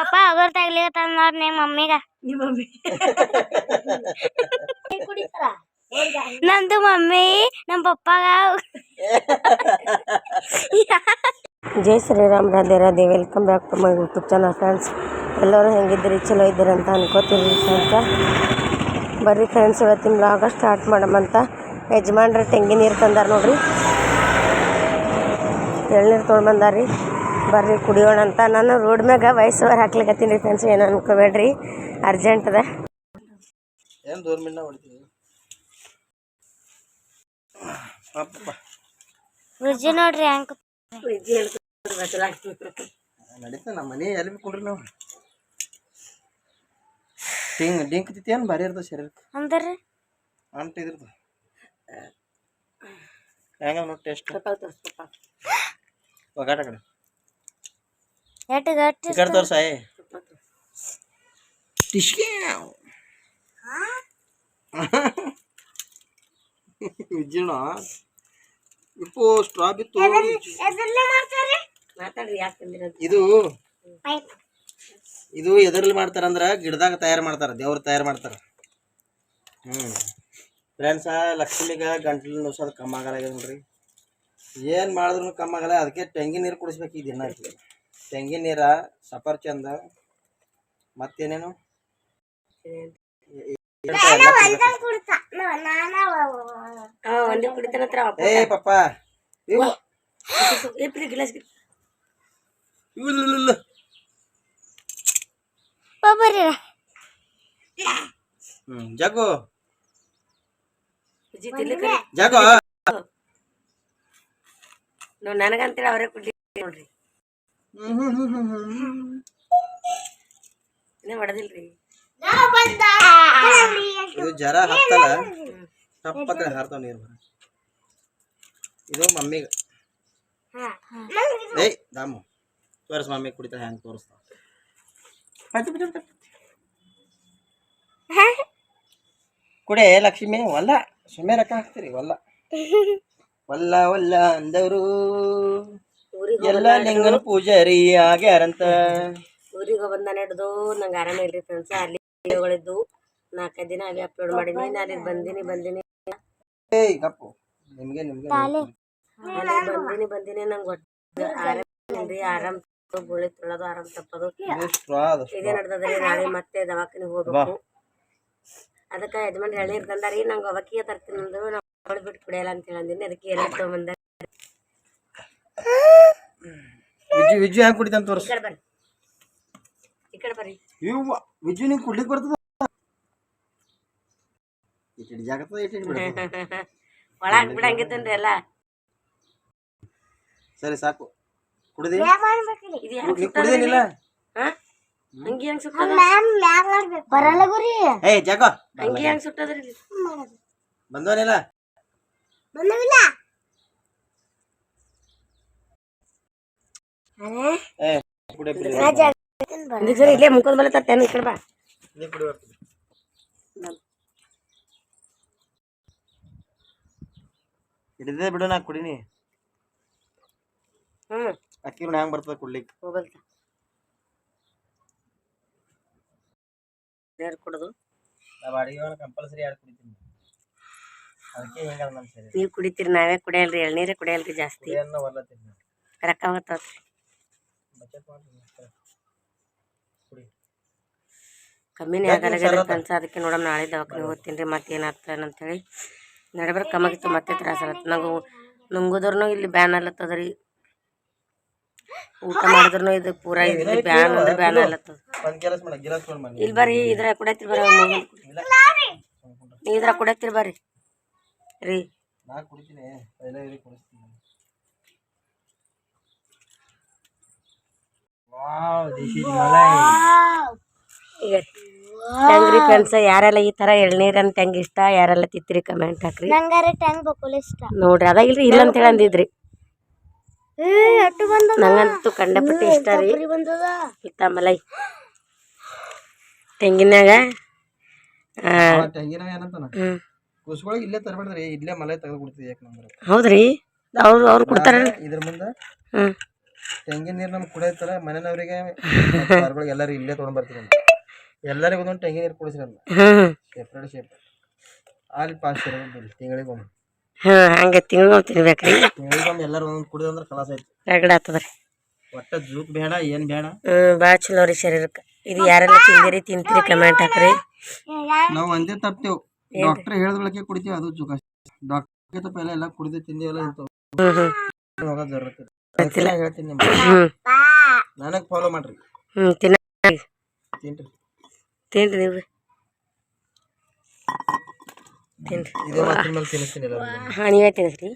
ಪಪ್ಪ ಅಗರ್ ತಾಗ್ಲಿ ನೋಡ್ ನಿಮ್ಮ ಮಮ್ಮಿಗ. ನಿಮ್ಮ ಮಮ್ಮಿ. ನಂದು ಮಮ್ಮಿ ನಮ್ಮ ಪಪ್ಪಾಗ. ಜೈ Shriram Radhe Radhe welcome back to my YouTube channel friends. ಎಲ್ಲರೂ ಹೆಂಗಿದ್ದೀರಿ? ಚಲೋ ಇದ್ದೀರಿ ಅಂತ ಅನ್ಕೋತೀರಿ ಅಂತ ಬರ್ರಿ ಫ್ರೆಂಡ್ಸ್ ಇವತ್ತಿನ ಬ್ಲಾಗ ಸ್ಟಾರ್ಟ್ ಮಾಡಮಂತ ಯಜಮಾನ್ರ ತೆಂಗಿನ ನೀರು ತಂದಾರ ನೋಡ್ರಿ. ಎಳ್ನೀರು ತೊಗೊಂಡ್ಬಂದಾರಿ ಬರ್ರಿ ಕುಡಿಯೋಣ ಅಂತ. ನಾನು ರೋಡ್ ಮ್ಯಾಗ ವಯಸ್ಸವ್ರು ಹಾಕ್ಲಿಕತ್ತೀನಿ ರೀ ಫ್ರೆಂಡ್ಸ್ ಏನು ಅನ್ಕೋಬೇಡ್ರಿ. ಅರ್ಜೆಂಟ್ ಅದ. ಫ್ರಿಜ್ ನೋಡ್ರಿ ಹೆಂಗ್ ನಡೀತಾ ನಮ್ಮ ಮನೆ ಎಲ್ಲಿ ಕೊಡ್ರಿ ನಾವು ಡಿಂಗ್ ಡಿಂಕ್ ತಿತ್ತಿ ಏನು ಭಾರಿ ಇರ್ತದೆ ಶರೀರಕ್ಕೆ ಅಂದ್ರಿ ಅಂಟ ಇದ್ರದ್ದು ಹೆಂಗ ನೋಡಿ ಟೇಸ್ಟ್ ಒಗಾಟ ಕಡೆ ಎಟ್ ಗಟ್ಟಿ ಈ ಕಡೆ ತೋರ್ಸಾಯ್ ವಿಜಯಣ ಇಪ್ಪು ಸ್ಟ್ರಾ ಬಿತ್ತು. ಮಾತಾಡ್ರಿ ಯಾಕೆ ಇದು ಇದು ಎದರಲ್ಲಿ ಮಾಡ್ತಾರಂದ್ರ ಗಿಡದಾಗ ತಯಾರು ಮಾಡ್ತಾರ ದೇವ್ರ ತಯಾರು ಮಾಡ್ತಾರ. ಹ್ಮ್. ಫ್ರೆಂಡ್ಸ ಲಕ್ಷ್ಮಿಗ ಗಂಟ್ಲು ನುಸೋದು ಕಮ್ಮಿ ಆಗಲ್ಲ ನೋಡ್ರಿ. ಏನು ಮಾಡಿದ್ರು ಕಮ್ಮಿ ಆಗಲ್ಲ ಅದಕ್ಕೆ ತೆಂಗಿನ ನೀರು ಕುಡಿಸ್ಬೇಕು ಈ ದಿನ. ತೆಂಗಿನ ನೀರ ಸಫರ್ಚಂದ ಮತ್ತೇನೇನು? ಏ ಪಪ್ಪ ಇವು ಇಲ್ಲ, ಹ್ಮ್. ನನಗಂತೇಳಿ ಅವರೇ ಕುಡ್ಲಿ ನೋಡ್ರಿ. ಇನ್ನೇ ಹೊಡೆದಿಲ್ರಿ ಇದು ಜರ ಹತ್ತಲ್ಲ? ಟಪ್ಪಕ್ಕ ಹಾರ್ತಾವ ನೀರು ಇದು ಮಮ್ಮಿಗ. ಏಯ್ ದಾಮು ತೋರಿಸ್ ಮಮ್ಮಿ ಕುಡಿತಾ ಹೆಂಗ್ ತೋರಿಸ್ತಾವ ಕುಡೆ ಲಕ್ಷ್ಮಿ ಒಲ್ಲ. ಸುಮ್ಮನೆ ರೊಕ್ಕ ಹಾಕ್ತೀರಿ ಒಲ್ಲ. ಒಲ್ಲ ಒಲ್ಲ ಅಂದವರು. ಎಲ್ಲ ಲಿಂಗನ ಪೂಜಾರಿ ಆಗ್ಯಾರಂತ ಊರಿಗೆ ಬಂದ ಹಿಡ್ದು ನಂಗೆ ಆರಾಮ ಇಲ್ರಿ ಫ್ರೆಂಡ್ಸ್. ಅಲ್ಲಿ ವಿಡಿಯೋಗಳಿದ್ದು ನಾಲ್ಕೈದು ದಿನ ಅಲ್ಲಿ ಅಪ್ಲೋಡ್ ಮಾಡೀನಿ ನಾನು ಇಲ್ಲಿ ಬಂದೀನಿ ಬಂದೀನಿ. ಏಯ್ ಕಪ್ಪು ನಿಮಗೆ ನಿಮಗೆ ಬಂದೀನಿ ಬಂದೀನಿ. ನಂಗೆ ಒಟ್ಟು ಆರಾಮ ಇಲ್ರಿ ಆರಾಮ್ ಗುಳಿ ತೊಳೋದು ಆರಾಮ್ ತಪ್ಪೋದು. ಇದು ಅದು ನಡ್ದದ್ರಿ ನಾಳೆ ಮತ್ತೆ ದವಾಖಾನೆ ಹೋಗ್ಬೇಕು. ಅದಕ್ಕೆ ಯಜಮಾನ್ ಹೇಳಿ ತಂದಾರಿ ನಂಗೆ ಅವಕ್ಕಿಗೆ ತರ್ತೀನಿ ಅಂದ್ರು. ನಾವು ಬಿಟ್ಟು ಕುಡಿಯಲ್ಲ ಅಂತ ಹೇಳಂದಿನಿ. ಅದಕ್ಕೆ ಎಲ್ಲ ತೊಗೊಂಬಂದ ವಿಜು ವಿಜು ಹೆಂಗ್ ಕುಡಿತಾನ ಈ ತೋರಿಸ್. ಕಡೆ ಬರ್ರಿ ಈ ಕಡೆ ಬರ್ರಿ ಇವ್ವ ವಿಜು ನಿಂಗೆ ಕುಡ್ಲಿಕ್ಕೆ ಬರ್ತದ? ಇಟ್ಟಿಡಿ ಜಾಗತ್ತದ ಇಟ್ಟಿಡಿ ಬಿಡ ಒಳಗೆ ಬಿಡಂಗಿತ್ತನ್ರಿ ಎಲ್ಲ. ಸರಿ ಸಾಕು. ಕುಡಿದಿ? ಇದು ಹೆಂಗ್ ನೀ ಕುಡಿದೇನಿಲ್ಲ? ಹಾ? ಅಂಗಿ ಹೆಂಗ್ ಸುಟ್ಟದ ಬರಲ್ಲ ಗುರಿ. ಏಯ್ ಜಾಗ ಅಂಗಿ ಹೆಂಗ್ ಸುಟ್ಟದ್ರಿ? ಬಂದವನಿಲ್ಲ? ಬಂದವಿಲ್ಲ ಏ ಕುಡಿ ಕುಡಿ ಇದಕ್ಕೆ ಸರಿ ಇಲ್ಲೇ ಮುಖದ ಮೇಲೆ ತರ್ತೇನೆ ಈ ಕಡೆ ಬಾ ಹಿಡಿದೇ ಬಿಡು ನಾ ಕುಡಿನಿ. ಹ್ಮ್ ಅಕ್ಕಿ ನೋಡಿ ಹೆಂಗ್ ಬರ್ತದ ಕುಡ್ಲಿಕ್ಕೆ? ಹೋಗಲ್ತ ನೀರು ಕುಡ್ದು ನಾ ಅಡಿಗೆ ಕಂಪಲ್ಸರಿ ಯಾರು ಕುಡಿತೀನಿ? ಅದಕ್ಕೆ ನಮ್ಮ ಸರಿ ನೀವು ಕುಡಿತೀರಿ ನಾವೇ ಕುಡಿಯಲ್ರಿ ಎಳ್ನೀರೇ ಕುಡಿಯಲ್ರಿ ಜಾಸ್ತಿ. ರೊಕ್ಕ ಕುಡಿ ಕಮ್ಮಿನೇ ಫ್ರೆಂಡ್ಸ್ ಅದಕ್ಕೆ ನೋಡಮ್ ನಾಳೆ ದವಾಖಾನೆ ಹೋಗ್ತೀನಿ ರೀ ಮತ್ತೆ ಏನಾಗ್ತಾನೆ ಅಂತೇಳಿ ನಡಬರ್ ಕಮ್ಮಾಗಿತ್ತು ಮತ್ತೆ ತ್ರಾಸ ಆಗತ್ತೆ. ನಂಗೆ ನುಂಗಿದ್ರೂ ಇಲ್ಲಿ ಬ್ಯಾನ್ ಅಲ್ಲತ್ತದ ರೀ. ಊಟ ಮಾಡಿದ್ರು ಇದು ಪೂರ ಇಲ್ಲಿ ಬ್ಯಾನ್ ಅಂದ್ರೆ ಬ್ಯಾನ್ ಅಲ್ಲತ್ತದ. ಇಲ್ಲಿ ಬರ್ರಿ ಇದ್ರ ಕುಡತ್ತೀರಿ ಬರ್ರಿ ಇದ್ರ ಕುಡತ್ತೀರಿ ಬರ್ರಿ ರೀ ನಾ ಕುಡಿತೀನಿ ಎಲ್ಲ ಇರಿ ಕುಡಿಸ್ತೀನಿ ವಾವ್ ದಿಸ್ ಇಸ್ ಮಲೈ ಈಗ ಹೆಂಗ್ರಿ ಫ್ರೆಂಡ್ಸ್ ಯಾರೆಲ್ಲ ಈ ತರ ಎಳ್ನೀರನ್ ಹೆಂಗ್ ಇಷ್ಟ ಯಾರೆಲ್ಲ ತಿತ್ತಿರಿ ಕಮೆಂಟ್ ಹಾಕ್ರಿ. ನಂಗಾರೆ ಟ್ಯಾಂಗ್ ಬಕೋಲ್ ಇಷ್ಟ. ನೋಡ್ರಿ ಅದ ಇಲ್ರಿ ಇಲ್ಲ ಅಂತ ಹೇಳಿ ಅಂದಿದ್ರಿ ಏ ಅಟ್ಟು ಬಂದ ನಂಗಂತೂ ಕಂಡಪಟ್ಟೆ ಇಷ್ಟ ರೀ. ಬಂದದ. ಇತ್ತ ಮಲೈ. ತೆಂಗಿನಾಗ ಆ, ತೆಂಗಿನ ಏನಂತಾನ? ಹ್ಮ್. ಕುಸ್ಕೊಳಗೆ ಇಲ್ಲೇ ತರಬೇಡ್ರಿ ಇಲ್ಲೇ ಮಲೈ ತೆಗೆದು ಕೊಡ್ತೀವಿ ಯಾಕೆ ಹೌದ್ರಿ. ಅವ್ರು ಅವ್ರು ಕೊಡ್ತಾರ ಇದ್ರ ಮುಂದೆ ಹ್ಮ್. ತೆಂಗಿನ ನೀರು ನಮ್ಗೆ ಕುಡಿಯತ್ತಲ್ಲ ಮನೆಯವರಿಗೆ ಮರಗಳಿಗೆ ಎಲ್ಲರೂ ಇಲ್ಲೇ ತೊಗೊಂಡ್ ಬರ್ತೀವಿ ಎಲ್ಲರಿಗೂ ಒಂದೊಂದು ತೆಂಗಿನ ನೀರು ಕುಡಿಸ್ರಿ ಅಂತ ಹ್ಞೂ ಶೇಪ್ ಅಲ್ಲಿ ಪಾಸ್ ತಿಂಗಳಿಗೊಮ್ಮೆ ಹಂಗೆ ತಿಂಗಳು ತಿನ್ಬೇಕ್ರಿ. ತಿಂಗಳಿಗೊಮ್ಮೆ ಎಲ್ಲರೂ ಒಂದೊಂದು ಕುಡಿದಂದ್ರೆ ಕಲಾಸ ಐತಿ. ರಗಡ ಒಟ್ಟ ಜೂಕ್ ಬೇಡ ಏನು ಬೇಡ. ಹ್ಞೂ ಭಾಳ ಚಲೋ ರೀ ಶರೀರಕ್ಕೆ ಇದು ಯಾರೆಲ್ಲ ತಿಂದಿರಿ ತಿಂತೀರಿ ಕಮೆಂಟ್ ಹಾಕ್ರಿ. ನಾವು ಒಂದೇ ತಪ್ತೇವೆ ಡಾಕ್ಟರ್ ಹೇಳಿದ ಬಳಕೆ ಕುಡಿತೀವಿ ಅದು ಜೂಕ ಡಾಕ್ಟರ್ ತಪ್ಪ ಎಲ್ಲ ಕುಡಿದು ತಿಂದಿವಲ್ಲ ಇಂಥವು. ಹೋಗೋದು ಜರುರತ್ತೆ ಅದಕ್ಕೆಲ್ಲ ಹೇಳ್ತೀನಿ ನಿಮ್ಗೆ ಹ್ಞೂ ನನಗೆ ಫಾಲೋ ಮಾಡ್ರಿ. ಹ್ಞೂ ತಿನ್ನ. ತಿನ್ರಿ. ತಿನ್ರಿ ನೀವು. ತಿನ್ರಿ. ಇದೇ ಮಾತಿನ ಮೇಲೆ ತಿನ್ನಿಸ್ತೀನಿ ಎಲ್ಲರಿಗೂ. ಹಾಂ ನೀವೇ ತಿನ್ನಿಸ್ರಿ.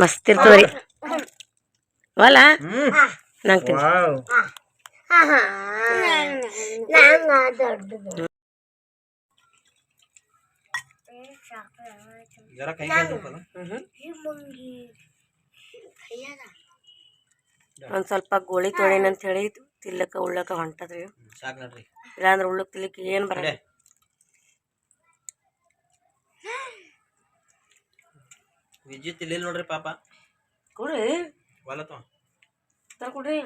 ಮಸ್ತ್ ಇರ್ತದ್ರಿ. ವಲ್ಲ ಹ್ಮ್. ನಂಗೆ ತಿನ್ನಿ ಕೈ ಕೈ ಹೋಗಲ್ಲ ಒಂದು ಸ್ವಲ್ಪ ಗೋಳಿ ತೊಳೆನ ಅಂತ ಹೇಳಿ ತಿಲ್ಲಕ ಉಳ್ಳಕ ಹೊಂಟದ್ರಿ. ಸಾಕು ನೋಡ್ರಿ. ಇಲ್ಲಾಂದ್ರೆ ಉಳ್ಳಕ್ ತಿಲಿಕ್ಕೆ ಏನು ಬರಲ್ಲ. ಕಡೆ ವಿದ್ಯುತ್ ಇಲ್ಲ ನೋಡ್ರಿ ಪಾಪ. ಕೊಡ್ರಿ. ತರ ಕೊಡ್ರಿ.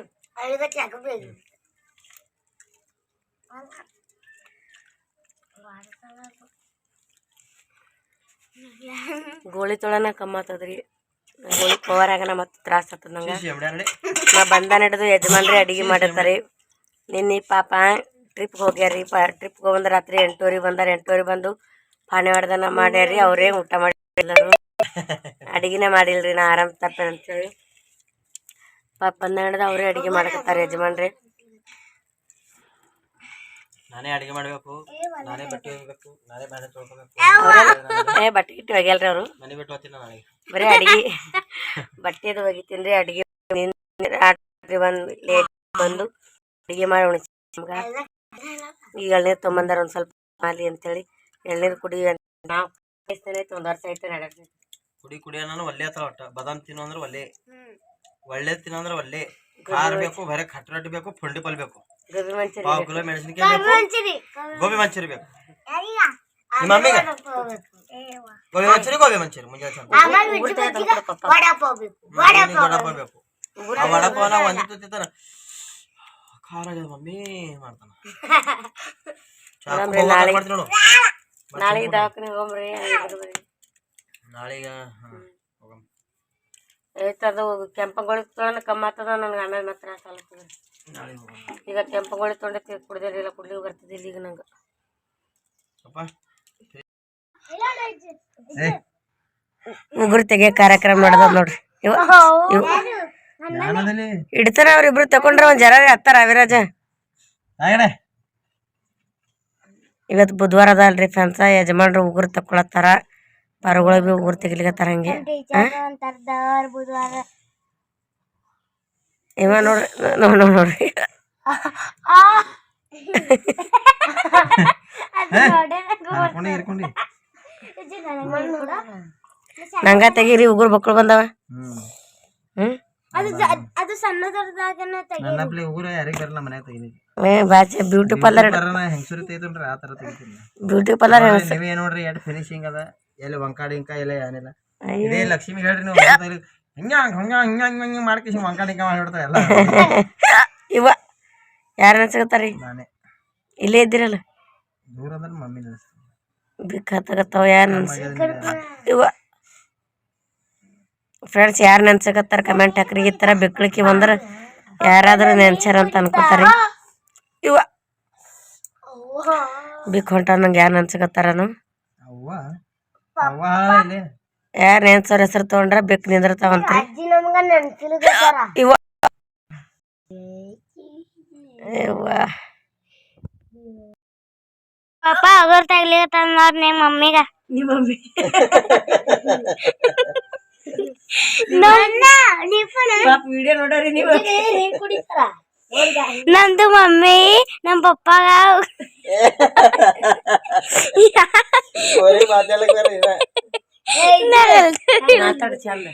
ಗೋಳಿ ತೊಳನ ಕಮ್ಮ ಆತದ್ರಿ ಗೋಳಿ ಪವರ್ ಆಗನ ಮತ್ತೆ ತ್ರಾಸ ಆತದ ನಂಗೆ. ನಾ ಬಂದ ನಡೆದು ಯಜಮಾನ್ರಿ ಅಡಿಗೆ ಮಾಡಿರ್ತಾರೆ ನಿನ್ನೆ ಪಾಪ ಟ್ರಿಪ್ಗೆ ಹೋಗ್ಯಾರಿ ಟ್ರಿಪ್ ಟ್ರಿಪ್ಗೆ ರಾತ್ರಿ ಎಂಟೂವರೆಗೆ ಬಂದಾರ. ಎಂಟೂವರೆಗೆ ಬಂದು ಪಾನಿ ಹೊಡೆದನ ಮಾಡ್ಯಾರಿ ಅವರೇ ಊಟ ಮಾಡಿಲ್ಲರು ಅಡಿಗೆನೇ ಮಾಡಿಲ್ರಿ. ನಾ ಆರಾಮ್ ತಪ್ಪೆ ಅಂತೇಳಿ. ಪಾಪ ಬಂದ ನಡೆದು ಅವರೇ ಅಡಿಗೆ ಮಾಡಕತ್ತಾರೆ ಯಜಮಾನ್ರಿ. ನಾನೇ ಅಡಿಗೆ ಮಾಡಬೇಕು ನಾನೇ ಬಟ್ಟೆ ಒಗಿಬೇಕು ನಾನೇ ಮನೆ ತೊಳ್ಕೋಬೇಕು. ಏ ಬಟ್ಟೆ ಗಿಟ್ಟು ಒಗ್ಯಲ್ರಿ ಅವರು? ಮನೆ ಬಿಟ್ಟು ಹೋಗ್ತೀನಿ ನನಗೆ ಬರೀ ಅಡಿಗೆ. ಬಟ್ಟೆದು ಒಗಿತೀನಿ ರೀ ಅಡಿಗೆ ರಾತ್ರಿ ಬಂದು ಲೇಟ್ ಬಂದು ಅಡಿಗೆ ಮಾಡಿ ಉಣಿಸಿ ನಮ್ಗೆ. ಈಗ ಎಳ್ನೀರು ತೊಗೊಂಬಂದಾರ ಒಂದು ಸ್ವಲ್ಪ ಮಾಲಿ ಅಂತೇಳಿ ಎಳ್ನೀರು ಕುಡಿ ನಾವು ಒಂದು ವರ್ಷ ಐತೆ ಕುಡಿ ಕುಡಿ ಅನ್ನೋ ಒಳ್ಳೆ ಹತ್ರ ಒಟ್ಟ. ಬದಾಮ್ ತಿನ್ನು ಅಂದ್ರೆ ಒಳ್ಳೆ ಒಳ್ಳೆ ತಿನ್ನು ಅಂದ್ರೆ ಒಳ್ಳೆ ಖಾರ ಬೇಕು ಬರೀ ಖಟ್ ರೊಟ್ಟಿ ಬೇಕು ಪುಂಡಿ ಪಲ್ ಬೇಕು. ಗೋಬಿ ಮಂಚೂರಿ ಪಾವ್ ಕಿಲೋ ಮೆಣಸಿನ್ಕಾಯಿ ಬೇಕು ಗೋಬಿ ಮಂಚೂರಿ ಬೇಕು ನಿಮ್ಮ ಮಮ್ಮಿಗೆ ಗೋಬಿ ಮಂಚೂರಿ ಗೋಬಿ ಮಂಚೂರಿ ಮುಂಜಾನೆ ಚಂದ ವಡಾಪಾವ್ ಬೇಕು ಆ ವಡಪಾವನ ಒಂದಿತ್ತು ತಿಂತಾನ ಖಾರ ಆಗ್ಯದ ಮಮ್ಮಿ ಮಾಡ್ತಾನ ಚಾಕು ನೋಡಮ್ರಿ, ಹೋಗೋದ್ ನಾಳೆ- ಮಾಡ್ತೀನಿ ನೋಡು ನಾಳೆ ದವಾಖಾನೆ ಹೋಗ್ರಿ ನಾಳೆಗ ಹಾ ಹೋಗಮ್ ಐತದು ಕೆಂಪಗೋಳಿ ತೊಗೊಂಡು ಕಮ್ಮಿ ಆಗ್ತದ ನನಗೆ ಆಮೇಲೆ ಮಾತ್ರ ತ್ರಾಸ ಆಗ್ತದ ಈಗ ಕೆಂಪಗೋಳಿ ತೊಗೊಂಡು ಕುಡ್ದಿರಲಿಲ್ಲ ಕುಡ್ಲಿ ಬರ್ತಿದ್ದಿಲ್ಲ ಈಗ ನಂಗೆ. ಉಗುರು ತೆಗಿಯೋ ಕಾರ್ಯಕ್ರಮ ನಡೆದ ನೋಡ್ರಿ. ಇವ ಇವ ಇಡ್ತಾರ ಅವ್ರಿಬ್ರು ತಕೊಂಡ್ರ ಒಂದ್ ಜರ ಹತ್ತಾರ ಅವಿರಾಜ. ಇವತ್ ಇವತ್ತು ಬುಧವಾರ ಅದಲ್ರಿ ಫ್ಯಾನ್ಸ ಯಜಮಾನ್ರು ಉಗುರು ತಕೊಳತ್ತಾರ ಪರಗಳು ಭೀ ಉಗುರು ತೆಗಿಲಿಕತ್ತಾರ ಹಂಗೆ. ಇವ ನೋಡ್ರಿ ನೋಡ್ ನೋಡ್ ನೋಡ್ರಿ. ನಂಗ ತೆಗೀರಿ ಉಗುರು ಬಕ್ಕಳು ಬಂದವ. ಹ್ಮ್. ಅದು ಊರ ಯಾರಿಗ ಬರಲ್ಲ ಏ ಬಾಚೆ ಬ್ಯೂಟಿ ಪಾರ್ಲರ್ ಹೆಂಗಸೂರಿ ಆ ತೆಗಿತೀನಿ. ಬ್ಯೂಟಿ ಪಾರ್ಲರ್ ನೀವೇ ನೋಡ್ರಿ ಎರಡು ಫಿನಿಶಿಂಗ್ ಅದ. ಎಲ್ಲಿ ವಂಕಾಡಿ ಇಂಕ ಎಲ್ಲ ಏನಿಲ್ಲ. ಇದೇ ಲಕ್ಷ್ಮಿ ಹೇಳ್ರಿ ನೀವು ಹಿಂಗ ಹಂಗ ಹಂಗ ಹಂಗ ಹಂಗ ಮಾಡ್ಕೇಸಿ ವಂಕಾಡಿ ಇಂಕ ಮಾಡಿಬಿಡ್ತಾರೆ ಎಲ್ಲ. ಇವ ಯಾರು ಅನ್ಸಕತ್ತಾರಿ ನಾನೇ. ಇಲ್ಲೇ ಇದ್ದಿರಲ್ಲ? ದೂರ ಅಂದ್ರೆ ಮಮ್ಮಿ ನಿಲ್ಲಿಸ್ತೀನಿ ಬಿಕ್ ಹತ್ತಕತ್ತಾವ ಯಾರು ಇವ. ಫ್ರೆಂಡ್ಸ್ ಯಾರು ನೆನ್ಸಕತ್ತಾರ? ಕಮೆಂಟ್ ಹಾಕ್ರಿ. ಈ ಥರ ಬಿಕ್ಕಳಿಕೆ ಬಂದ್ರೆ ಯಾರಾದರೂ ನೆನ್ಸ್ಯಾರ ಅಂತ ಅನ್ಕೋತಾರೆ ಇವ. ಬಿಕ್ ಹೊಂಟ ನಂಗೆ ಯಾರು ನೆನ್ಸಕತ್ತಾರನು ಯಾರು ನೆನ್ಸೋರ್ ಹೆಸರು ತೊಗೊಂಡ್ರ ಬೆಕ್ ನಿಂದಿರ್ತಾವಂತ್ರಿ ಅಜ್ಜಿ ನಮ್ಗ ನೆನ್ಸಿಲ್ಗತ್ತಾರ ಇವ ಇವ ಪಾಪ ಅಗರ್ ತಗ್ಲಿಕತ್ತಾರ ನೋಡ್ ನಿಮ್ಮ ಮಮ್ಮಿಗ. ನಿಮ್ಮ ಮಮ್ಮಿ. ವಿಡಿಯೋ ನೋಡ್ರಿ ನೀವು. ನಂದು ಮಮ್ಮಿ ನಮ್ಮ ಪಪ್ಪಾಗ ಬರೀ ಮಾತಾಡಕ್ ಬರ್ರಿ ಇವ. ಮಾತಾಡ ಚಂದ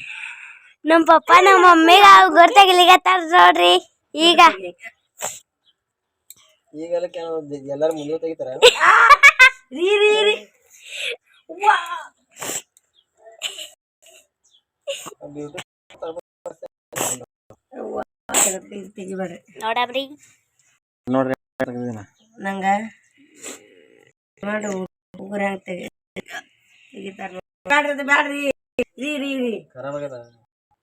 ನಮ್ಮ ಪಪ್ಪ ನಮ್ಮ ಮಮ್ಮಿಗ ಉಗುರ್ ತಗ್ಲಿಕತ್ತಾರ ನೋಡ್ರಿ ಈಗ ಈಗೆಲ್ಲ ಕೆಲವು ಎಲ್ಲಾರು ಮುಂದೆ ತೆಗಿತಾರ ರೀ ರೀ ರೀ ತೆಗಿಬೇಡ್ರಿ ನೋಡಬ್ರಿ. ನೋಡ್ರಿ ನಂಗ ಮಾಡಿ ಉಗುರು ಹೆಂಗ್ ತೆಗಿ ತೆಗಿತಾರ ಬ್ಯಾಡ್ರಿ. ರೀ ರೀ ರೀ.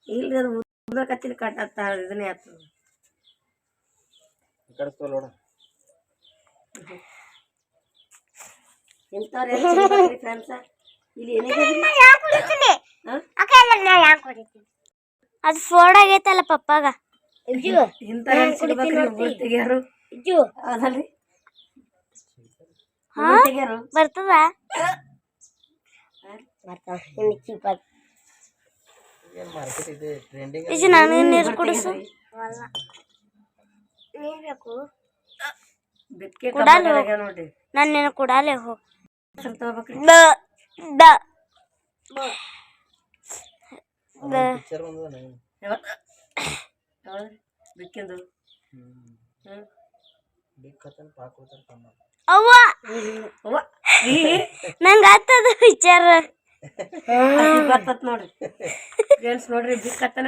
ಇಲ್ರಿ ಅದು ಉದ್ದಕತ್ತಿನ ಕಟ್ಟತ್ತ ಇದನ್ನೇ ಆತು. ಇಂಥವ್ರು ಫ್ರೆಂಡ್ಸ? ಇಲ್ಲಿ ಅದು ಫೋಡ್ ಆಗೈತಲ್ಲ ಪಪ್ಪಾಗ. ತೆಗಿಯಾರು ತೆಗಿಯಾರು ಬರ್ತದ? ಏನ್ ಮಾರ್ಕೆಟ್ ಇದೆ? ಟ್ರೆಂಡಿಂಗ್ ಇದು ನಾನು ನೀರು ಕುಡಿಸು. ನೋಡ್ರಿ. ನಾನು ನಿನ್ನ ಕುಡಾಲೆ ಹೋಗ್. ತಗೋಬೇಕ್ರಿ. ಬಿಕ್ಕಿಂದು. ನಂಗೆ ಆತದ ವಿಚಾರ. ಬರ್ತತ್ ನೋಡ್ರಿ ಫ್ರೆಂಡ್ಸ್ ನೋಡ್ರಿ ಬಿಕ್ಕತ್ತನ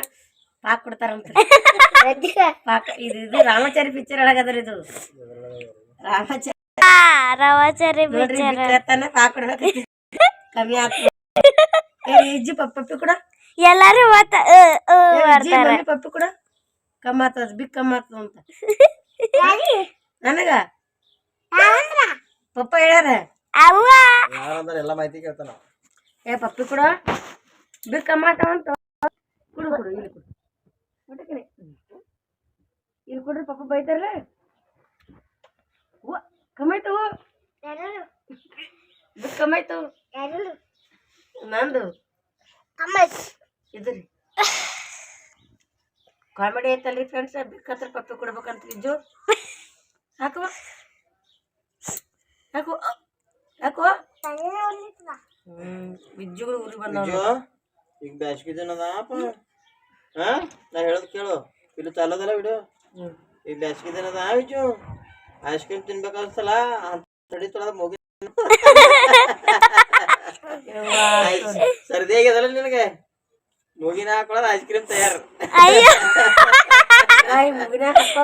ಪಾಕ್ ಕೊಡ್ತಾರಂತ. ಪಾಕ್ ಇದು ಇದು ರಾಮಾಚಾರಿ ಪಿಕ್ಚರ್ ಒಳಗದ್ರಿ ಇದು. ರಾಮಾಚಾರಿ. ರಾಮಾಚಾರಿ ಬಿಕ್ಕತ್ತನ ಪಾಕ್ ಕೊಡ್ಬೇಕೈತಿ. ಕಮ್ಮಿ ಆಗ್ತದೆ ಏ ಇಜ್ಜಿ ಪಪ್ಪ ಕೂಡ? ಎಲ್ಲಾರು ಮಮ್ಮಿ ಪಪ್ಪಿ ಕೂಡ? ಕಮ್ಮ ಆಗ್ತದ ಬಿಗ್ ಕಮ್ಮ ಆಗ್ತದ ಅಂತ. ನನಗ? ಪಪ್ಪ ಹೇಳ್ಯಾರ? ಯಾರಂದ್ರೆ ಎಲ್ಲ ಮಾಹಿತಿ ಕೇಳ್ತಾನ. ಏ ಪಪ್ಪಿ ಕೂಡ. ಬಿಗ್ ಕಮ್ಮ ಆಗ್ತಾವಂತ ಕುಡು ಕುಡು ಇಲ್ಲಿ ಕುಡು. ಊಟಕ್ಕೆ ಇಲ್ಲಿ ಕೊಡ್ರಿ ಪಪ್ಪ ಬೈತಾರಲ್ಲ ಕಮ್ಮಾಯ್ತು ಬಿಗ್ ಕಮ್ಮಾಯ್ತು ನಂದು. ಇದ್ರಿ. ಕಾಮಿಡಿ ಐತಲ್ರಿ ಫ್ರೆಂಡ್ಸ್ ಬಿಕ್ಕತ್ರ ಪಪ್ಪಿ ಕೊಡ್ಬೇಕಂತ ಇಜ್ಜು ಹಾಕುವ ಹಾಕು. ಹಾಕುವ ಹ್ಮ್ ಬಿಜ್ಜುಗಳು ಊರಿಗೆ ಬಂದವ ಈಗ ಬ್ಯಾಸ್ಗಿ ದಿನ ಅದಾಪ ಹಾ ನಾ ಹೇಳೋದ್ ಕೇಳು. ಇಲ್ಲಿ ಚಾಲೋದಲ್ಲ ವಿಡಿಯೋ ಹ್ಮ್. ಈಗ ಬ್ಯಾಸ್ಗಿ ದಿನ ಅದ ಬಿಜು ಐಸ್ ಕ್ರೀಮ್ ತಿನ್ಬೇಕು ಅನ್ಸಲ್ಲ ತಡಿ ತೊಳೆದ ಮುಗಿ ಹಾಕೋದು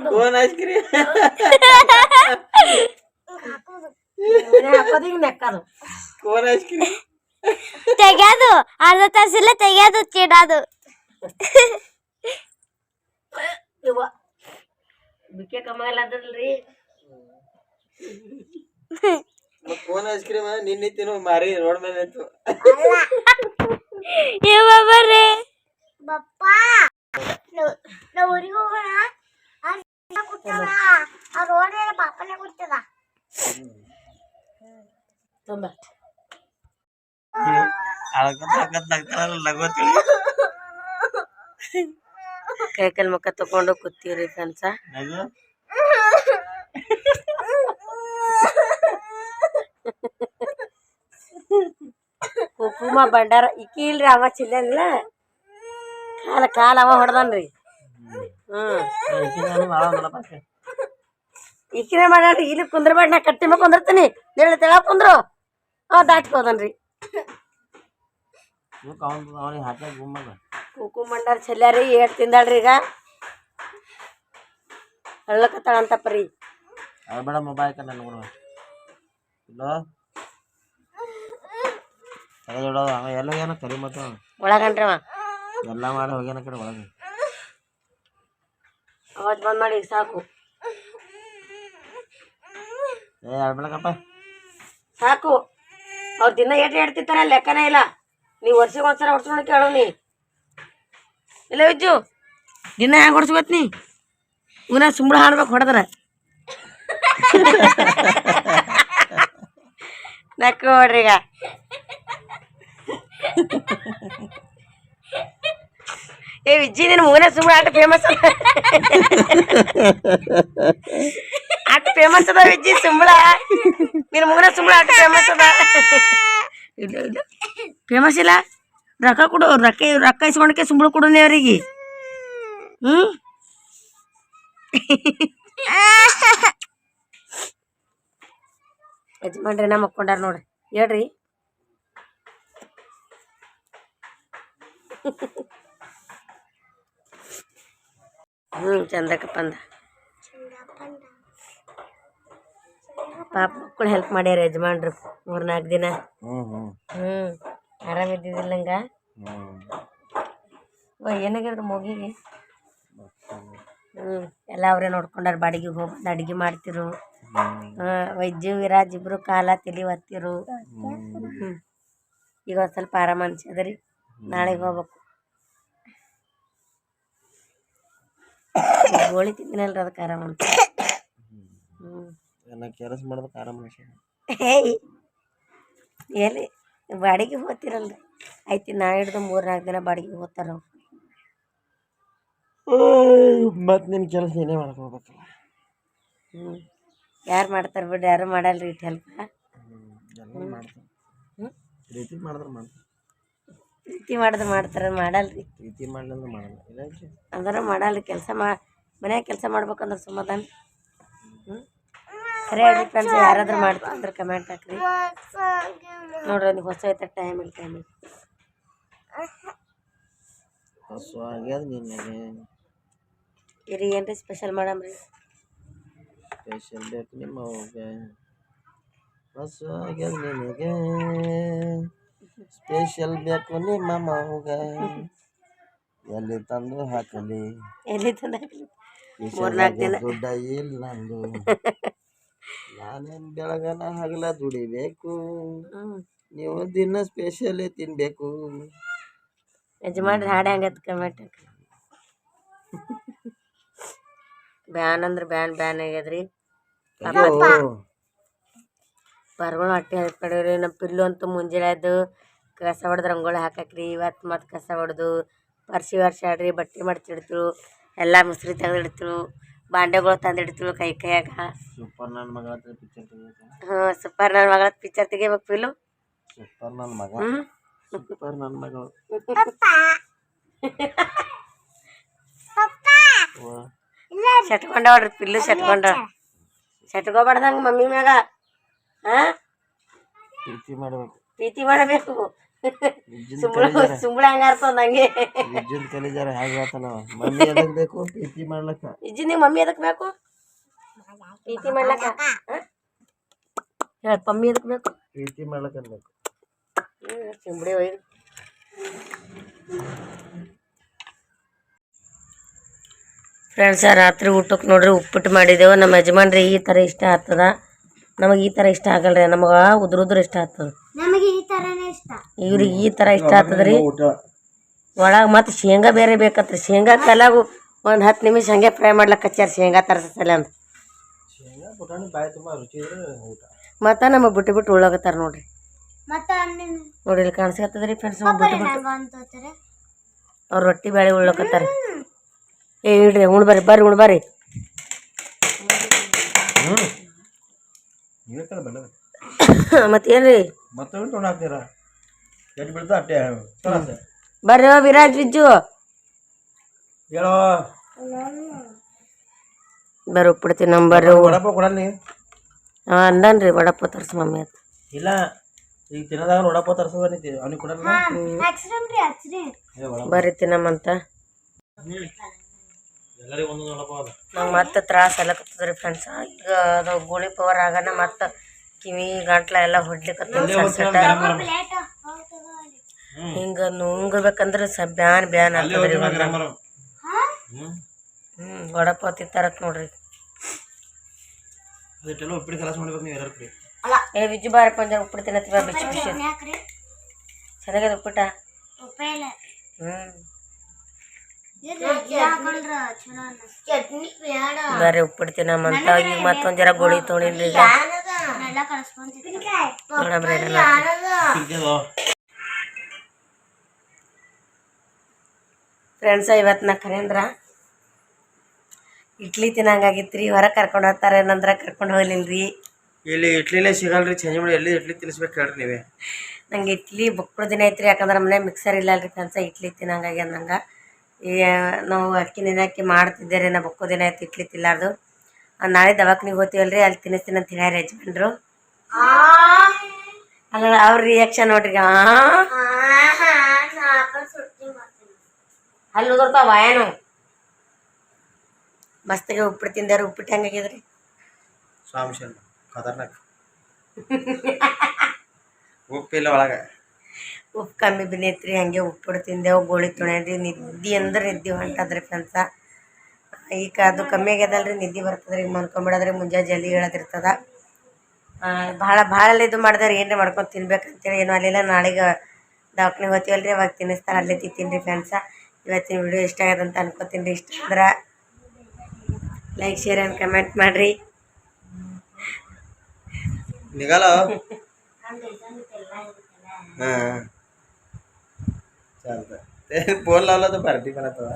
ಕೋನ್ ಐಸ್ ಕ್ರೀಮ್ ಮುಗಿನ ಹಾಕೋದು ಈಗ ನೆಕ್ಕದು ಕೋನ್ ಐಸ್ ಕ್ರೀಮ್ ತೆಗ್ಯೋದು ಅರ್ಧ ತಾಸಿಲ್ಲ ತೆಗ್ಯೋದು ಕಿಡೋದು ಇವ ಬಿಕ್ಕೆ ಕಮ್ಮಲ್ಲ ಅದಲ್ರಿ ಕೋನ್ ಐಸ್ ಕ್ರೀಮ್ ನಿನ್ನೆ ತಿನ್ನು ಮಾರಿ ರೋಡ್ ಮೇಲೆ ನಿಂತು ಊರಿಗೆ ಹೋಗೋಣ. ಆ ರೋಡ್ ಪಾಪನೇ ಕೊಡ್ತದ ತುಂಬ. ಕೈ ಕಾಲ್ ಮುಖ ತಕೊಂಡು ಕೂತೀವ್ರಿ ಫ್ರೆಂಡ್ಸ. ಕುಕುಮ ಭಂಡಾರ ಇಕ್ಕಿ ಇಲ್ರಿ ಅವ ಚಿಲ್ಲಲ್ಲ. ಕಾಲ ಕಾಲ ಅವ ಹೊಡ್ದನ್ರಿ ಹ್ಮ್ ಈಕಿನ ಮಾಡ್ಯಾಡ್ರಿ ಇಲ್ಲಿ ಕುಂದ್ರಬೇಡ ನಾ ಕಟ್ಟಿ ಮೇಲೆ ಕುಂದಿರ್ತೀನಿ ಹೇಳಿ ತೆಳ ಕುಂದ್ರು ಅವ ದಾಟ್ಕೋದನ್ರಿ ಅವನಿಗೆ ಹಾಕಿ ಗುಮ್ಮಗ ಕುಕು ಮಂಡಾರ ಚೆಲ್ಲಾರಿ ಏಟ್ ತಿಂದಾಳ್ರಿ ಈಗ ಹಳ್ಳಕತ್ತಾಳಂತಪ್ಪ ರೀ ಅದು ಬೇಡ ಮೊಬೈಲ್ ಕಣ್ಣ ನೋಡು ಇಲ್ಲೋ ತಗದೊಡೋ ಅವ ಎಲ್ಲ ಏನೋ ಕರಿ ಮತ್ತು ಒಳಗನ್ರಿ ಅವ ಎಲ್ಲ ಮಾಡಿ ಹೋಗ್ಯಾನ ಕಡೆ ಒಳಗೆ. ಅವತ್ತು ಬಂದ್ ಮಾಡಿ ಸಾಕು. ಏ ಆಡ್ಬೇಕಪ್ಪ ಸಾಕು. ಅವ್ರು ದಿನ ಏಟ್ ಹೇಳ್ತಿರ್ತಾರೆ ಲೆಕ್ಕನೇ ಇಲ್ಲ. ನೀವು ವರ್ಷಕ್ಕೆ ಒಂದ್ಸಲ ಹೊಡ್ಸ್ಕೊಂಡು ಕೇಳೋ ನೀ ಇಲ್ಲ ವಿಜ್ಜು ದಿನ ಹೆಂಗೆ ಹೊಡ್ಸ್ಕೊತ್ ನೀ? ಇವನ ಸುಂಬಳ ಹಾಡ್ಬೇಕು ಹೊಡೆದ್ರೆ. ನಕ್ಕ ನೋಡ್ರಿ ಈಗ. ఏ విజ్జి నేను మూన సుమ అంటే ఫేమస్ అటు ఫేమస్ అదా విజ్జి సుమ్ముడా నేను మూన సుమ్ముడా అటు ఫేమస్ అదా ಫೇಮಸ್ ಇಲ್ಲ ರೊಕ್ಕ ಕೊಡು ರೊಕ್ಕ ರೊಕ್ಕ ಇಸ್ಕೊಂಡಕ್ಕೆ ಸುಂಬಳು ಕೊಡೋನೆ ಅವರಿಗೆ ಹ್ಞೂ ಯಜಮಾನ್ರಿ ನಮ್ಮ ಮಕ್ಕೊಂಡಾರ ನೋಡ್ರಿ ಹೇಳ್ರಿ ಹ್ಞೂ ಚಂದಕ್ಕ ಪಂದ. ಪಾಪ ಮಕ್ಕಳು ಹೆಲ್ಪ್ ಮಾಡ್ಯಾರ ಯಜಮಾನ್ರು ಮೂರು ನಾಲ್ಕು ದಿನ. ಹ್ಞೂ ಆರಾಮಿದ್ದಿದ್ದಿಲ್ಲಂಗ ಹ್ಞೂ ಏನಾಗ್ಯದ ಮಗಿಗೆ? ಹ್ಞೂ ಎಲ್ಲ ಅವರೇ ನೋಡ್ಕೊಂಡಾರ ಬಾಡಿಗೆ ಹೋಗಿ ಅಡುಗೆ ಮಾಡ್ತಿರು. ಹಾಂ ವೈದ್ಯು ವಿರಾಜ್ ಇಬ್ರು ಕಾಲ ತಲೆ ಒತ್ತಿರು. ಹ್ಞೂ. ಈಗ ಒಂದು ಸ್ವಲ್ಪ ಆರಾಮ ಅನ್ಸಿದ್ರಿ ನಾಳೆಗೆ ಹೋಗ್ಬೇಕು. ಗೋಳಿ ತಿಂದಿನಲ್ರಿ ಅದಕ್ಕೆ ಆರಾಮ ಅಂತ ನಾ ಕೆಲಸ ಮಾಡೋದಕ್ಕೆ ಆರಾಮ ಹೇಯ್ ಎಲ್ಲಿ ಬಾಡಿಗೆ ಹೋಗ್ತಿರಲ್ರಿ. ಐತಿ ನಾ ಹಿಡ್ದು ಮೂರು ನಾಲ್ಕು ದಿನ ಬಾಡಿಗೆ ಹೋಗ್ತಾರ ಮತ್ತೆ ನಿನ್ನ ಕೆಲಸ ಏನೇ ಮಾಡ್ಕೋಬೇಕಲ್ಲ ಹ್ಞೂ ಯಾರು ಮಾಡ್ತಾರೆ ಬಿಡ್ರಿ ಯಾರು ಮಾಡಲ್ರಿ ಇಟ್ಟು ಹೆಲ್ಪ್ ಪ್ರೀತಿ ಮಾಡಿದ್ರೆ ಮಾಡ್ತಾರೆ. ಪ್ರೀತಿ ಮಾಡಿದ್ರೆ ಮಾಡ್ತಾರೆ ಮಾಡಲ್ರಿ. ಪ್ರೀತಿ ಮಾಡಲಿಲ್ಲ ಮಾಡಲ್ಲ. ಐತಿ. ಅಂದ್ರೆ ಮಾಡಲ್ರಿ ಕೆಲಸ ಮಾ ಮನ್ಯಾಗ ಕೆಲಸ ಮಾಡ್ಬೇಕಂದ್ರೆ ಸಮಾಧಾನ. ಹ್ಞೂ ಖರೆ ಹೇಳಿ ಫ್ರೆಂಡ್ಸ್ ಯಾರಾದ್ರೂ ಮಾಡ್ತೀವಿ ಅಂದ್ರೆ ಕಮೆಂಟ್ ಹಾಕ್ರಿ. ನೋಡ್ರಿ ನೀವು ಹೊಸ ಐತೆ ಟೈಮ್ ಇಲ್ಲ ಟೈಮ್ ಇರಿ ಏನ್ರಿ ಸ್ಪೆಷಲ್ ಮಾಡಮ್ರಿ ಸ್ಪೆಷಲ್ ಬೇಕು ನಿಮ್ಮ ಹಸು ಆಗ್ಯದ ನಿನಗೆ ಸ್ಪೆಷಲ್ ಬೇಕು ನಿಮ್ಮ ಮೌಗ ಎಲ್ಲಿ ತಂದು ಹಾಕಲಿ. ಎಲ್ಲಿ ತಂದು ಹಾಕ್ಲಿ? ಕಿಶೆದಾಗ ದುಡ್ಡ ಇಲ್ಲ ನಂದು ನಾನೇನ್ ಬೆಳಗನ ಹಗಲ ದುಡಿಬೇಕು. ನೀವು ದಿನ ಸ್ಪೆಷಲ್ ತಿನ್ಬೇಕು. ಯಜಮಾನ್ರಿ ಹಾಡು ಹೆಂಗತ್ ಕಮೆಂಟ್ ಬ್ಯಾನ್ ಅಂದ್ರೆ ಬ್ಯಾನ್ ಬ್ಯಾನ್ ಆಗ್ಯದ್ರಿ. ಬರ್ಗಳು ಹೊಟ್ಟೆ ಹೇಳ್ಕೊಡ್ರಿ ನಮ್ಮ ಪಿಲ್ಲು ಅಂತೂ ಮುಂಜಾನೆ ಎದ್ದು ಕಸ ಹೊಡೆದು ರಂಗೋಳಿ ಹಾಕಕ್ರಿ. ಇವತ್ತು ಮತ್ತು ಕಸ ಹೊಡೆದು ವರ್ಷಿ ವರ್ಷ ಆಡ್ರಿ ಬಟ್ಟೆ ಮಾಡ್ತಿಡ್ತರು ಎಲ್ಲ ಮುಸ್ರಿ ತೆಗೆದಿಡ್ತಿಳು ಬಾಂಡೆಗಳು ತಂದಿಡ್ತಿಳು ಕೈ ಕೈಯಾಗ. ಸೂಪರ್ ನನ್ನ ಮಗಳ ಪಿಕ್ಚರ್ ಹ್ಞೂ ಸೂಪರ್ ನನ್ನ ಮಗಳ ಪಿಕ್ಚರ್ ತೆಗಿಬೇಕು ಪಿಲ್ಲು ಸೂಪರ್ ನನ್ನ ಮಗ. ಸೂಪರ್ ನನ್ನ ಮಗಳು. ನೋಡ್ರಿ ಪಿಲ್ಲು ಸೆಟ್ಕೊಂಡ ಸೆಟ್ಕೋಬಾರ್ದಂಗೆ ಮಮ್ಮಿ ಮ್ಯಾಗ. ಹಾಂ? ಪ್ರೀತಿ ಮಾಡ್ಬೇಕು. ಪ್ರೀತಿ ಮಾಡಬೇಕು. ಕಲಿಜಾರ ಹೇಗೆ ಹೇಳ್ತಾನವ ಮಮ್ಮಿ ಎದಕ್ ಬೇಕು ಪ್ರೀತಿ ಮಾಡ್ಲಕ್ಕ. ಇಜ್ಜಿ ನಿಮ್ಮ ಮಮ್ಮಿ ಎದಕ್ಕೆ ಬೇಕು? ಪ್ರೀತಿ ಮಾಡ್ಲಕ್ಕ? ಹೇಳ ಮಮ್ಮಿ ಎದಕ್ಕೆ ಬೇಕು? ಪ್ರೀತಿ ಮಾಡ್ಲಕ್ಕ ಅನ್ಬೇಕು ಚಿಂಬಡಿ ಒಯ್ದು. ಫ್ರೆಂಡ್ಸ ರಾತ್ರಿ ಊಟಕ್ಕೆ ನೋಡ್ರಿ ಉಪ್ಪಿಟ್ಟು ಮಾಡಿದೆವು. ನಮ್ಮ ಯಜಮಾನ್ರಿ ಈ ಥರ ಇಷ್ಟ ಆಗ್ತದ. ನಮಗೆ ಈ ಥರ ಇಷ್ಟ ಆಗಲ್ರಿ. ನಮಗ ಉದ್ರ ಉದ್ರ ಇಷ್ಟ ಆಗ್ತದ. ಇಷ್ಟ. ಇವ್ರಿಗೆ ಈ ಥರ ಇಷ್ಟ ಆಗ್ತದ್ರಿ? ರೀ ಒಳಗೆ ಮತ್ತು ಶೇಂಗಾ ಬೇರೆ ಬೇಕತ್ರಿ. ಶೇಂಗಾ ಕಲಾಗು ಒಂದು ಹತ್ತು ನಿಮಿಷ ಹಂಗೆ ಫ್ರೈ ಮಾಡ್ಲಕ್ಕೆ ಹಚ್ಚಾರ ಶೇಂಗಾ ತರ್ಸಲ್ಲ ಅಂತ. ಮತ್ತ ನಮ್ಮ ಬಿಟ್ಟು ಬಿಟ್ಟು ಉಳ್ಳಾಗತ್ತಾರ ನೋಡ್ರಿ. ಮತ್ತ ನೋಡಿ ಇಲ್ಲಿ ಕಾಣಿಸ್ಕತ್ತದ್ರಿ ಫ್ರೆಂಡ್ಸ್ ಬಿಟ್ಟು ಬಿಟ್ಟು. ಅವ್ರು ರೊಟ್ಟಿ ಬೇಳೆ ಉಳ್ಳಕತ್ತಾರ ಏ ಇಡ್ರಿ ಉಣ್ ಬರ್ರಿ ಬರ್ರಿ ಉಣ್ ಬರ್ರಿ. ನೀವೇ ಕಲ ಬೇಡ ಮತ್ತೇನ್ರಿ? ಮತ್ತೆ ತೊಗೊಂಡು ಹಾಕ್ತೀರಾ? ಎಲ್ಲಿ ಬೀಳ್ತಾ ಅಟ್ಟೆ ತಲಾಸೆ ಬರ್ರಿ ವಿರಾಜ್ ಬಿಜ್ಜು ಹೇಳೋ? ಬರ್ರಿ ಉಪ್ಪಿಡ್ತೀನಿ ನಮ್ಮ ಬರ್ರಿ ವಡಪ್ಪ ಕೊಡಲ್ಲ? ಹಾಂ ಅಂದನ್ರಿ ವಡಪ್ಪ ತರ್ಸ ಮಮ್ಮಿ ಅಂತ. ಇಲ್ಲ ಈಗ ತಿನ್ನದಾಗ ವಡಪ್ಪ ತರ್ಸದ ನೀತಿ ಅವ್ನಿಗೆ ಕೊಡಲ್ಲ. ಬರ್ರಿ ತಿನ್ನಮ್ಮಂತ. ಎಲ್ಲರಿಗೂ ಒಂದೊಂದು ವಡಪ್ಪ ಅದ. ನಂಗೆ ಮತ್ತೆ ತ್ರಾಸ ಎಲ್ಲ ಕತ್ತದ್ರಿ ಫ್ರೆಂಡ್ಸ್ ಈಗ ಅದು ಗೋಳಿ ಪವರ್ ಆಗನ ಮತ್ತೆ ಕಿವಿ ಗಂಟ್ಲ ಎಲ್ಲ ಹೊಡ್ಲಿಕ್ಕೆ ಹಿಂಗೆ ನುಂಗಬೇಕಂದ್ರೆ ಸ ಬ್ಯಾನ್ ಬ್ಯಾನ್ ಆಗ್ತದ್ರಿ ಹ್ಮ್. ಹ್ಞೂ ವಡಪ್ಪ ತಿಂತಾರತ್ ನೋಡ್ರಿ. ಏ ವಿಜ್ಜು ಬಾರಪ್ಪ ಅಂದ್ರೆ ಉಪ್ಪಿಟ್ಟು ತಿನ್ನತ್ತೀವ ಬಿಚ್ಚಿ ಬಿಚ್ಚಿ. ಯಾಕ್ರಿ ಚೆನ್ನಾಗದ ಉಪ್ಪಿಟ್ಟ ಉಪೇಲ ಹ್ಞೂ ಬರ್ರಿ ಉಪ್ಪಿಟ್ಟು ತಿನ್ನಮ್ಮಂತ ಈಗ ಮತ್ತೊಂದ್ ಜರ ಗೋಳಿ ತೊಗೊಂಡಿನ್ರಿ ನೋಡಮ್ರಿ ಫ್ರೆಂಡ್ಸ ಇವತ್ತು ನಾ ಕರೇಂದ್ರ? ಇಡ್ಲಿ ತಿನ್ನಂಗಾಗಿತ್ತು ಹೊರ ಹೊರಗೆ ಕರ್ಕೊಂಡು ಹೋಗ್ತಾರೆ ಏನಂದ್ರ ಕರ್ಕೊಂಡು ಹೋಗ್ಲಿಲ್ರಿ. ಇಲ್ಲಿ ಇಡ್ಲಿನೇ ಸಿಗಲ್ರಿ ಚೇಂಜ್ ಮಾಡಿ ಎಲ್ಲಿ ಇಡ್ಲಿ ತಿನ್ನಿಸ್ಬೇಕು ಹೇಳ್ರಿ ನೀವೇ. ನಂಗೆ ಇಡ್ಲಿ ಬುಕ್ಕಳು ದಿನ ಐತ್ರಿ ಯಾಕಂದ್ರೆ ಮನೆ ಮಿಕ್ಸರ್ ಇಲ್ಲ ಅಲ್ರಿ ಫ್ರೆಂಡ್ಸ ಇಡ್ಲಿ ತಿನ್ನಂಗಾಗಿ ನಂಗೆ ಈ ನಾವು ಅಕ್ಕಿ ನೆನೆ ಮಾಡ್ತಿದ್ದೆ ರೀ ನಾ ಬುಕ್ಕು ದಿನ ಆಯ್ತು ಇಡ್ಲಿ ತಿಲ್ಲಾರ್ದು ನಾಳೆ ದವಾಖಾನಿಗೆ ರೀ ಅಲ್ಲಿ ತಿನ್ನಿಸ್ತೀನಿ ಅಂತ ಹೇಳ್ಯಾರ ಯಜಮಾನ್ರು. ಅಲ್ಲ ಅವ್ರ ರಿಯಾಕ್ಷನ್ ನೋಡ್ರಿ ಅಲ್ಲಿ ಸುಟ್ಟಿ ಹಲ್ಲು ಉದುರ್ತಾವ ಏನು ಮಸ್ತಿಗೆ ಉಪ್ಪಿಟ್ಟು ತಿಂದಾರ ಉಪ್ಪಿಟ್ಟು ಹೆಂಗಾಗಿದ್ರಿ ಖತರ್ನಾಕ್. ಉಪ್ಪಿಲ್ಲ ಒಳಗ. ಉಪ್ಪು ಕಮ್ಮಿ ಬಿದ್ದೈತ್ರಿ ಹಂಗೆ ಉಪ್ಪು ತಿಂದೆವು ಗೋಳಿ ತುಣ್ಯಾಡ್ರಿ ನಿದ್ದೆ ಅಂದ್ರೆ ನಿದ್ದೆ ಹೊಂಟದ್ರಿ ಫ್ರೆಂಡ್ಸ ಈಗ ಅದು ಕಮ್ಮಿ ಆಗ್ಯದಲ್ರಿ ನಿದ್ದೆ ಬರ್ತದ್ರಿ ಈಗ ಮನ್ಕೊಂಬಿಡೋದ್ರಿ ಮುಂಜಾನೆ ಜಲ್ದಿ ಹೇಳೋದಿರ್ತದ. ಭಾಳ ಭಾಳ ಇದು ಮಾಡಿದ್ರೆ ಏನ್ರಿ ಮಾಡ್ಕೊಂಡು ತಿನ್ಬೇಕಂತೇಳಿ ಏನು ಅಲ್ಲಿಲ್ಲ ನಾಳೆಗೆ ದವಾಖಾನೆ ಹೋಗ್ತೀವಲ್ರಿ ಅವಾಗ ತಿನ್ನಿಸ್ತಾರೆ ಅಲ್ಲೇ ತಿಂತೀನಿ ರೀ ಫ್ರೆಂಡ್ಸ ಇವತ್ತಿನ ವಿಡಿಯೋ ಇಷ್ಟ ಆಗ್ಯದಂತ ಅನ್ಕೋತೀನಿ ರೀ ಇಷ್ಟ ಅಂದ್ರೆ ಲೈಕ್ ಶೇರ್ ಆ್ಯಂಡ್ ಕಮೆಂಟ್ ಮಾಡಿರಿ. ನಿಗಲ್ಲ ಹಾಂ. चालतं ते फोन लावला तर पार्टी पण आता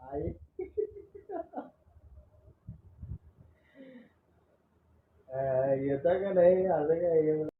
आई येता का नाही आलं काय